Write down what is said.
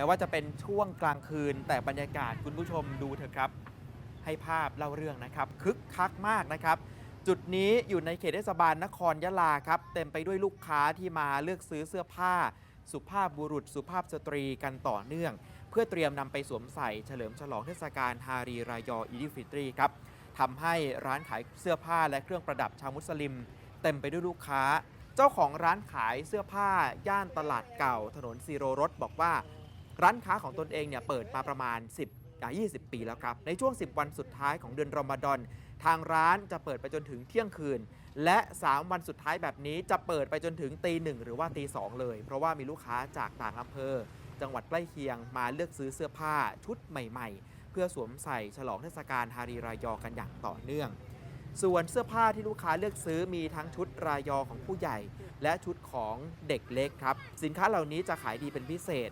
ม้ว่าจะเป็นช่วงกลางคืน แต่บรรยากาศคุณผู้ชมดูเถอะครับ ให้ภาพเล่าเรื่องนะครับ คึกคักมากนะครับ จุดนี้อยู่ในเขตเทศบาลนครยะลาครับ เต็มไปด้วยลูกค้าที่มาเลือกซื้อเสื้อผ้า สุภาพบุรุษ สุภาพสตรีกันต่อเนื่อง เพื่อเตรียมนำไปสวมใส่เฉลิมฉลองเทศกาลฮารีรายออีดิฟิตรีครับทำให้ร้านขายเสื้อผ้าและเครื่องประดับชาวมุสลิม เต็มไปด้วยลูกค้า เจ้าของร้านขายเสื้อผ้าย่านตลาดเก่า ถนนซีโรรสบอกว่า ร้านค้าของตนเองเนี่ยเปิดมาประมาณ 10อะ20 ปีแล้วครับ ในช่วง 10 วันสุดท้ายของเดือนรอมฎอนทางร้านจะเปิดไปจนถึงเที่ยงคืน และ 3 วันสุดท้ายแบบนี้จะเปิดไปจนถึงตีหนึ่งหรือว่าตีสองเลย เพราะว่ามีลูกค้าจากต่างอำเภอ จังหวัดใกล้เคียงมาเลือกซื้อเสื้อผ้าชุดใหม่ ๆ เพื่อสวมใส่ฉลองเทศกาลฮารีรายอกันอย่างต่อเนื่อง ส่วนเสื้อผ้าที่ลูกค้าเลือกซื้อมีทั้งชุดรายอของผู้ใหญ่ และชุดของเด็กเล็กครับสินค้าเหล่านี้จะขายดีเป็นพิเศษ